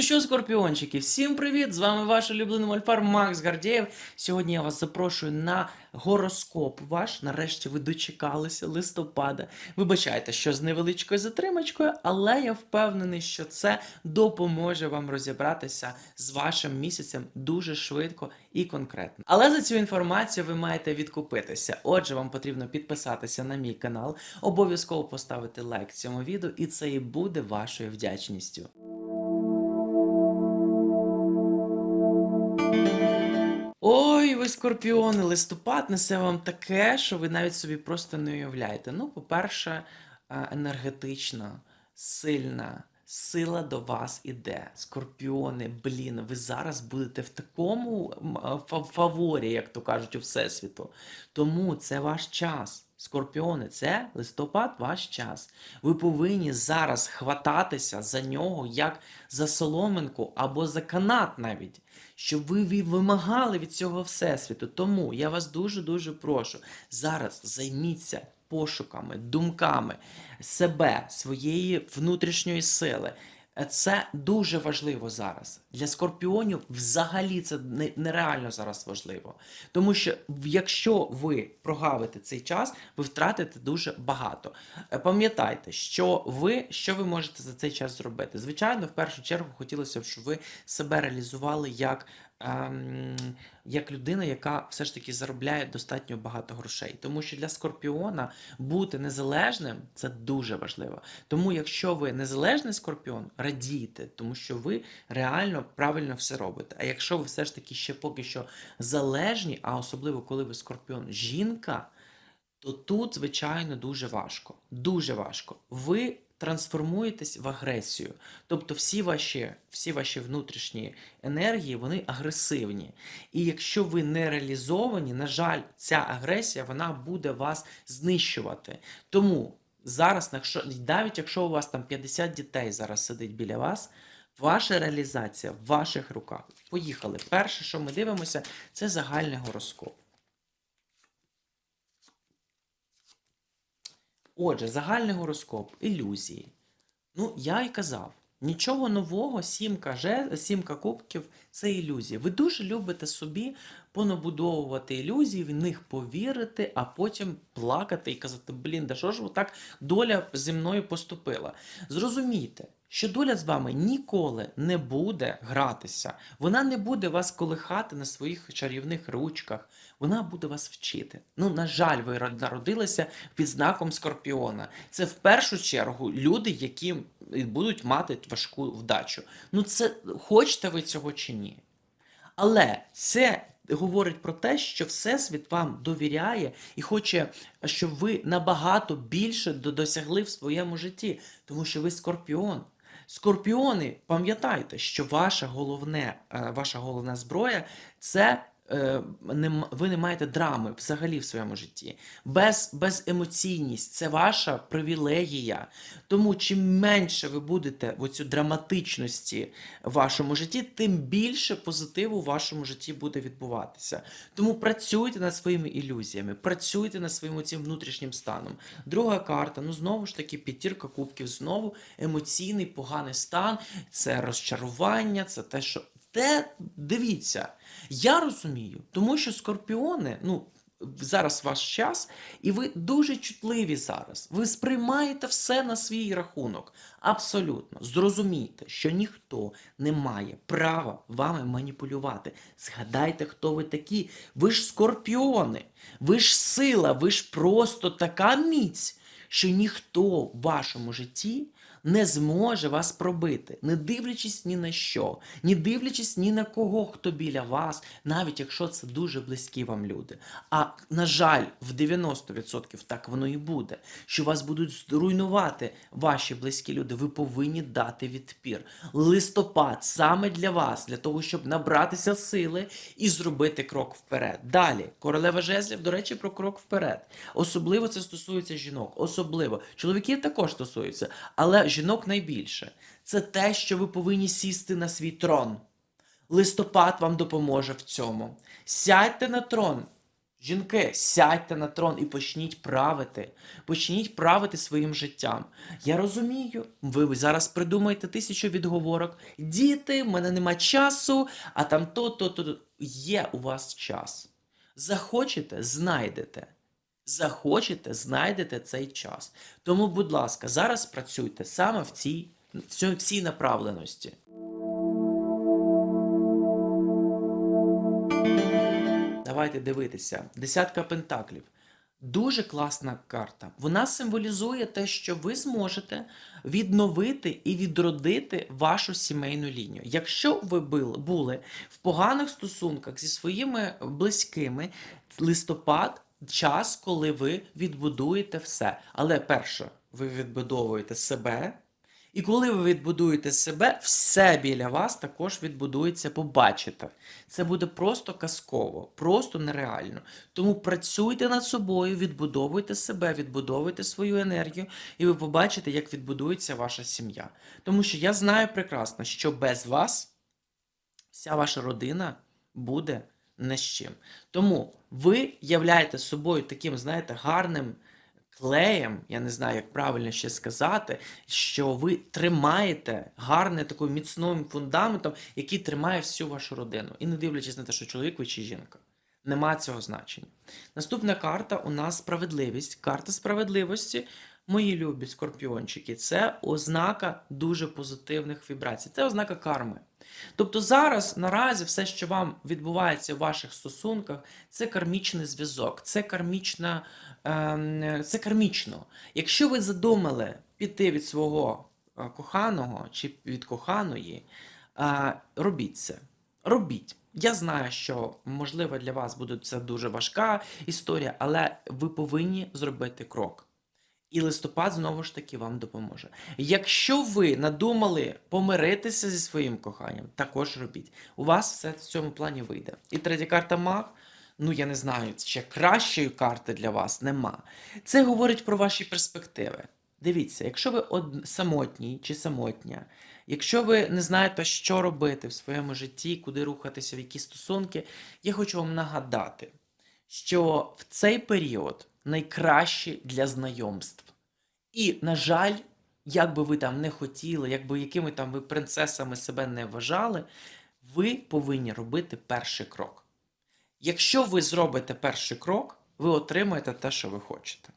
Ну що, скорпіончики, всім привіт! З вами ваш улюблений мольфар Макс Гардєєв. Сьогодні я вас запрошую на гороскоп ваш. Нарешті ви дочекалися листопада. Вибачайте, що з невеличкою затримочкою, але я впевнений, що це допоможе вам розібратися з вашим місяцем дуже швидко і конкретно. Але за цю інформацію ви маєте відкупитися. Отже, вам потрібно підписатися на мій канал, обов'язково поставити лайк цьому відео, і це і буде вашою вдячністю. Ви скорпіони, листопад несе вам таке, що ви навіть собі просто не уявляєте. Ну, по-перше, е, енергетична, сильна, сила до вас іде. Скорпіони, блін, ви зараз будете в такому фаворі, як то кажуть, у Всесвіту. Тому це ваш час. Скорпіони, це листопад ваш час. Ви повинні зараз хвататися за нього як за соломинку або за канат навіть, щоб ви вимагали від цього всесвіту. Тому я вас дуже-дуже прошу, зараз займіться пошуками, думками себе, своєї внутрішньої сили. Це дуже важливо зараз. Для скорпіонів взагалі це нереально зараз важливо. Тому що якщо ви прогавите цей час, ви втратите дуже багато. Е, Пам'ятайте, що ви, що ви можете за цей час зробити. Звичайно, в першу чергу хотілося б, щоб ви себе реалізували як, як людина, яка все ж таки заробляє достатньо багато грошей. Тому що для скорпіона бути незалежним це дуже важливо. Тому, якщо ви незалежний скорпіон, радійте, тому що ви реально правильно все робите. А якщо ви все ж таки ще поки що залежні, а особливо коли ви скорпіон жінка, то тут, звичайно, дуже важко. Дуже важко. Ви трансформуєтесь в агресію. Тобто всі ваші, всі ваші внутрішні енергії, вони агресивні. І якщо ви не реалізовані, на жаль, ця агресія вона буде вас знищувати. Тому зараз, навіть якщо у вас там 50 дітей зараз сидить біля вас, ваша реалізація в ваших руках. Поїхали. Перше, що ми дивимося, це загальний гороскоп. Отже, загальний гороскоп, ілюзії. Ну, я й казав, нічого нового, сімка, сімка кубків це ілюзії. Ви дуже любите собі понабудовувати ілюзії, в них повірити, а потім плакати і казати, блін, да що ж так доля зі мною поступила. Зрозумійте, що доля з вами ніколи не буде гратися. Вона не буде вас колихати на своїх чарівних ручках. Вона буде вас вчити. Ну, на жаль, ви народилися під знаком скорпіона. Це в першу чергу люди, які будуть мати важку вдачу. Ну, це хочете ви цього чи ні? Але це говорить про те, що Всесвіт вам довіряє і хоче, щоб ви набагато більше досягли в своєму житті, тому що ви скорпіон. Скорпіони, пам'ятайте, що ваша головне, е, ваша головна зброя це. Е, ви не маєте драми взагалі в своєму житті. Без, беземоційність це ваша привілегія. Тому чим менше ви будете в оцю драматичності в вашому житті, тим більше позитиву в вашому житті буде відбуватися. Тому працюйте над своїми ілюзіями, працюйте над своїм цим внутрішнім станом. Друга карта, ну знову ж таки, п'ятірка кубків, знову емоційний поганий стан, це розчарування, це те, що. Те, дивіться, я розумію, тому що скорпіони, ну, зараз ваш час, і ви дуже чутливі зараз. Ви сприймаєте все на свій рахунок. Абсолютно. Зрозумійте, що ніхто не має права вами маніпулювати. Згадайте, хто ви такі. Ви ж скорпіони, ви ж сила, ви ж просто така міць, що ніхто в вашому житті не зможе вас пробити, не дивлячись ні на що, не дивлячись ні на кого, хто біля вас, навіть якщо це дуже близькі вам люди. А на жаль, в 90% так воно і буде, що вас будуть руйнувати ваші близькі люди. Ви повинні дати відпір. Листопад саме для вас, для того, щоб набратися сили і зробити крок вперед. Далі, королева жезлів, до речі, про крок вперед. Особливо це стосується жінок. Особливо чоловіків також стосується, але жінок найбільше. Це те, що ви повинні сісти на свій трон. Листопад вам допоможе в цьому. Сядьте на трон. Жінки, сядьте на трон і почніть правити. Почніть правити своїм життям. Я розумію, ви зараз придумаєте тисячу відговорок. Діти, в мене нема часу, а там то, то, то. то». Є у вас час. Захочете, знайдете. Захочете, знайдете цей час. Тому, будь ласка, зараз працюйте саме в цій, в цій, направленості. Давайте дивитися. Десятка пентаклів. Дуже класна карта. Вона символізує те, що ви зможете відновити і відродити вашу сімейну лінію. Якщо ви були в поганих стосунках зі своїми близькими, листопад час, коли ви відбудуєте все. Але перше, ви відбудовуєте себе. І коли ви відбудуєте себе, все біля вас також відбудується, побачите. Це буде просто казково, просто нереально. Тому працюйте над собою, відбудовуйте себе, відбудовуйте свою енергію, і ви побачите, як відбудується ваша сім'я. Тому що я знаю прекрасно, що без вас вся ваша родина буде не з чим. Тому ви являєте собою таким, знаєте, гарним клеєм, я не знаю, як правильно ще сказати, що ви тримаєте гарне таким міцним фундаментом, який тримає всю вашу родину. І не дивлячись на те, що чоловік ви чи жінка. Нема цього значення. Наступна карта у нас справедливість. Карта справедливості, мої любі скорпіончики, це ознака дуже позитивних вібрацій. Це ознака карми. Тобто зараз наразі все, що вам відбувається в ваших стосунках, це кармічний зв'язок, це кармічна, ем, це кармічно. Якщо ви задумали піти від свого е, коханого чи від коханої, е, робіть це. Робіть. Я знаю, що можливо для вас буде це дуже важка історія, але ви повинні зробити крок. І листопад знову ж таки вам допоможе. Якщо ви надумали помиритися зі своїм коханням, також робіть. У вас все в цьому плані вийде. І третя карта маг. Ну, я не знаю, ще кращої карти для вас нема. Це говорить про ваші перспективи. Дивіться, якщо ви од... самотній чи самотня, якщо ви не знаєте, що робити в своєму житті, куди рухатися, в які стосунки, я хочу вам нагадати, що в цей період найкращий для знайомств. І, на жаль, як би ви там не хотіли, якби якими там ви принцесами себе не вважали, ви повинні робити перший крок. Якщо ви зробите перший крок, ви отримаєте те, що ви хочете.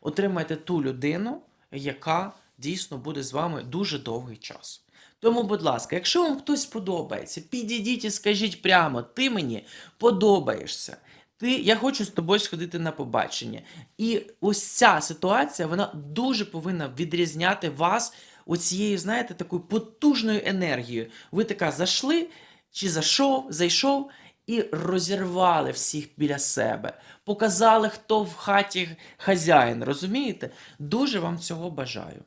Отримаєте ту людину, яка дійсно буде з вами дуже довгий час. Тому, будь ласка, якщо вам хтось подобається, підійдіть і скажіть прямо, ти мені подобаєшся. Ти, я хочу з тобою сходити на побачення. І ось ця ситуація, вона дуже повинна відрізняти вас оцією, знаєте, такою потужною енергією. Ви така зайшли, чи зайшов, зайшов і розірвали всіх біля себе. Показали, хто в хаті хазяїн. Розумієте? Дуже вам цього бажаю.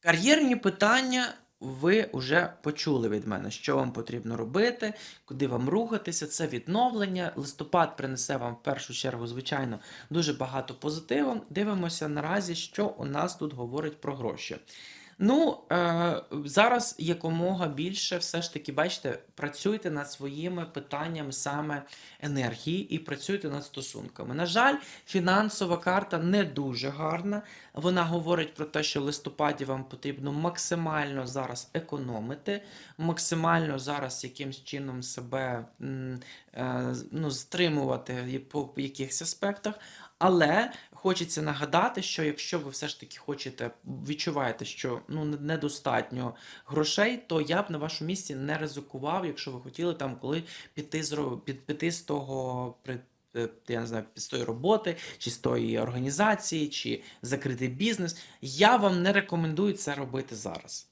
Кар'єрні питання ви вже почули від мене, що вам потрібно робити, куди вам рухатися. Це відновлення. Листопад принесе вам в першу чергу, звичайно, дуже багато позитиву. Дивимося наразі, що у нас тут говорить про гроші. Ну, е, зараз якомога більше, все ж таки, бачите, працюйте над своїми питаннями саме енергії і працюйте над стосунками. На жаль, фінансова карта не дуже гарна. Вона говорить про те, що в листопаді вам потрібно максимально зараз економити, максимально зараз якимсь чином себе е, ну, стримувати по якихось аспектах. Але хочеться нагадати, що якщо ви все ж таки хочете, відчуваєте, що ну недостатньо грошей, то я б на вашому місці не ризикував, якщо ви хотіли там коли піти з піти з того е, Я не знаю, з тої роботи, чи з тої організації, чи закрити бізнес. Я вам не рекомендую це робити зараз.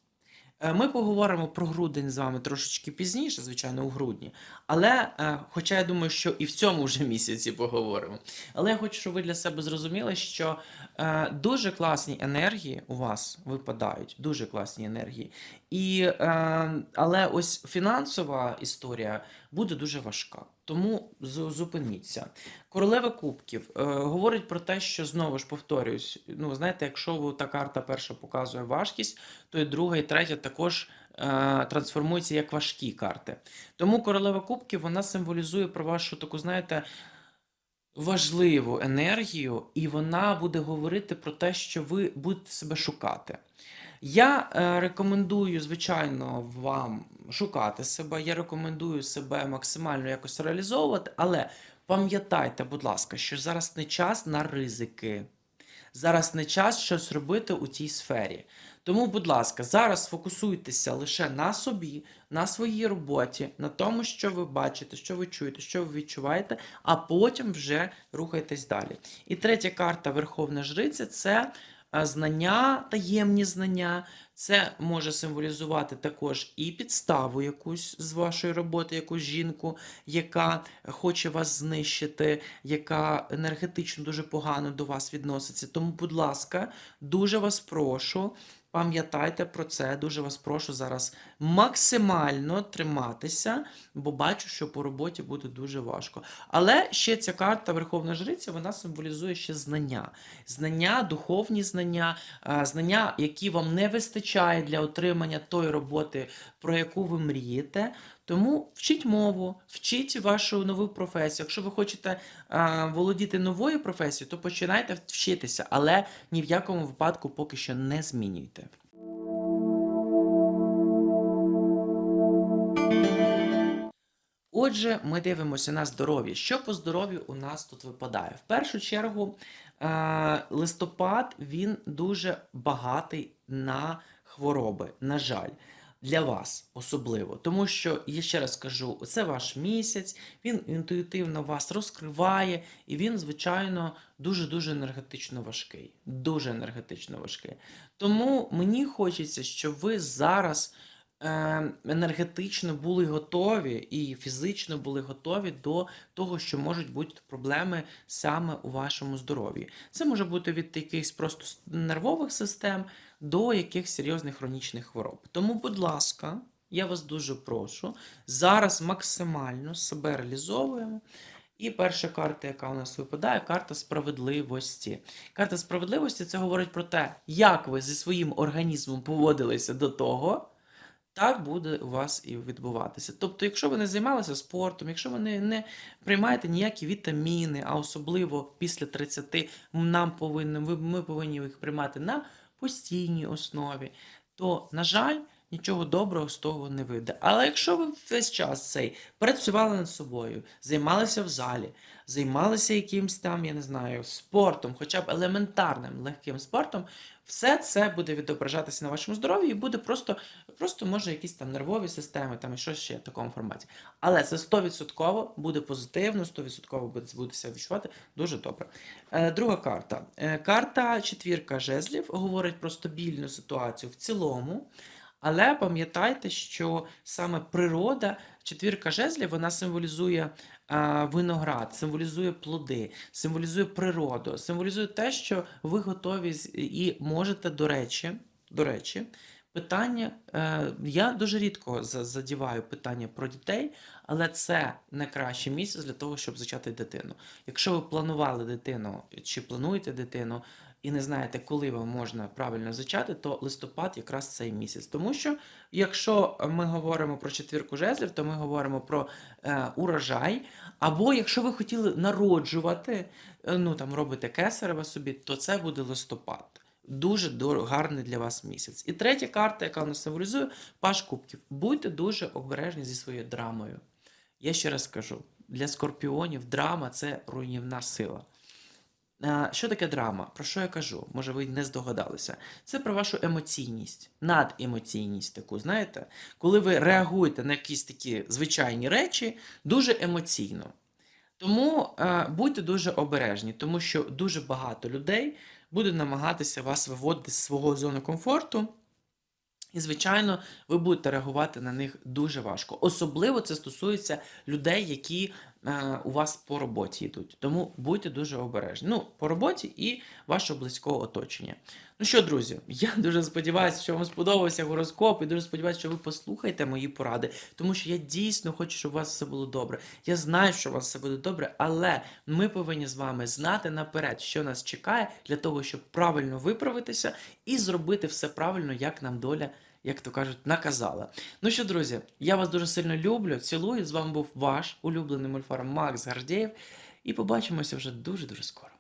Е, Ми поговоримо про грудень з вами трошечки пізніше, звичайно, у грудні. Але, е, хоча я думаю, що і в цьому вже місяці поговоримо. Але я хочу, щоб ви для себе зрозуміли, що е, дуже класні енергії у вас випадають, дуже класні енергії. І, але ось фінансова історія буде дуже важка. Тому зупиніться. Королева кубків е, говорить про те, що знову ж повторюсь, ну знаєте, якщо та карта перша показує важкість, то і друга і третя також е, трансформуються як важкі карти. Тому королева кубків вона символізує про вашу таку, знаєте, важливу енергію, і вона буде говорити про те, що ви будете себе шукати. Я е, рекомендую, звичайно, вам шукати себе. Я рекомендую себе максимально якось реалізовувати, але пам'ятайте, будь ласка, що зараз не час на ризики. Зараз не час щось робити у тій сфері. Тому, будь ласка, зараз фокусуйтеся лише на собі, на своїй роботі, на тому, що ви бачите, що ви чуєте, що ви відчуваєте, а потім вже рухайтесь далі. І третя карта Верховна Жриця це знання, таємні знання. Це може символізувати також і підставу якусь з вашої роботи, якусь жінку, яка хоче вас знищити, яка енергетично дуже погано до вас відноситься. Тому, будь ласка, дуже вас прошу. Пам'ятайте про це, дуже вас прошу зараз максимально триматися, бо бачу, що по роботі буде дуже важко. Але ще ця карта Верховна Жриця, вона символізує ще знання. Знання, духовні знання, е, знання, які вам не вистачає для отримання тої роботи, про яку ви мрієте. Тому вчіть мову, вчіть вашу нову професію. Якщо ви хочете е, володіти новою професією, то починайте вчитися, але ні в якому випадку поки що не змінюйте. Отже, ми дивимося на здоров'я. Що по здоров'ю у нас тут випадає? В першу чергу, листопад він дуже багатий на хвороби, на жаль. Для вас особливо, тому що я ще раз кажу, це ваш місяць, він інтуїтивно вас розкриває, і він, звичайно, дуже-дуже енергетично важкий. Дуже енергетично важкий. Тому мені хочеться, щоб ви зараз е, енергетично були готові і фізично були готові до того, що можуть бути проблеми саме у вашому здоров'ї. Це може бути від якихось просто нервових систем до якихось серйозних хронічних хвороб. Тому, будь ласка, я вас дуже прошу, зараз максимально себе реалізовуємо. І перша карта, яка у нас випадає, карта справедливості. Карта справедливості це говорить про те, як ви зі своїм організмом поводилися до того, так буде у вас і відбуватися. Тобто, якщо ви не займалися спортом, якщо ви не, не приймаєте ніякі вітаміни, а особливо після 30, нам повинні, ми повинні їх приймати на постійній основі, то, на жаль, нічого доброго з того не вийде. Але якщо ви весь час цей працювали над собою, займалися в залі, займалися якимсь там, я не знаю, спортом, хоча б елементарним легким спортом, все це буде відображатися на вашому здоров'ї і буде просто, просто може якісь там нервові системи, там і щось ще в такому форматі. Але це 100% буде позитивно, 100% буде, буде відчувати дуже добре. Е, друга карта. Е, карта четвірка жезлів говорить про стабільну ситуацію в цілому. Але пам'ятайте, що саме природа, четвірка жезлів, вона символізує а, виноград, символізує плоди, символізує природу, символізує те, що ви готові і можете, до речі, до речі, питання. Е, я дуже рідко за- задіваю питання про дітей, але це найкраще місце для того, щоб зачати дитину. Якщо ви планували дитину чи плануєте дитину, і не знаєте, коли вам можна правильно зачати, то листопад якраз цей місяць. Тому що якщо ми говоримо про четвірку жезлів, то ми говоримо про е, урожай. Або якщо ви хотіли народжувати, е, ну там робите кесарева собі, то це буде листопад. Дуже гарний для вас місяць. І третя карта, яка нас символізує, паш кубків. Будьте дуже обережні зі своєю драмою. Я ще раз кажу: для скорпіонів драма це руйнівна сила. А, Що таке драма? Про що я кажу? Може, ви не здогадалися. Це про вашу емоційність, надемоційність таку, знаєте, коли ви реагуєте на якісь такі звичайні речі дуже емоційно. Тому е, будьте дуже обережні, тому що дуже багато людей буде намагатися вас виводити з свого зони комфорту. І, звичайно, ви будете реагувати на них дуже важко. Особливо це стосується людей, які е, у вас по роботі йдуть. Тому будьте дуже обережні. Ну, по роботі і вашого близького оточення. Ну що, друзі, я дуже сподіваюся, що вам сподобався гороскоп, і дуже сподіваюся, що ви послухаєте мої поради, тому що я дійсно хочу, щоб у вас все було добре. Я знаю, що у вас все буде добре, але ми повинні з вами знати наперед, що нас чекає, для того, щоб правильно виправитися і зробити все правильно, як нам доля як то кажуть, наказала. Ну що, друзі, я вас дуже сильно люблю, цілую. З вами був ваш улюблений мульфар Макс Гардєєв. І побачимося вже дуже-дуже скоро.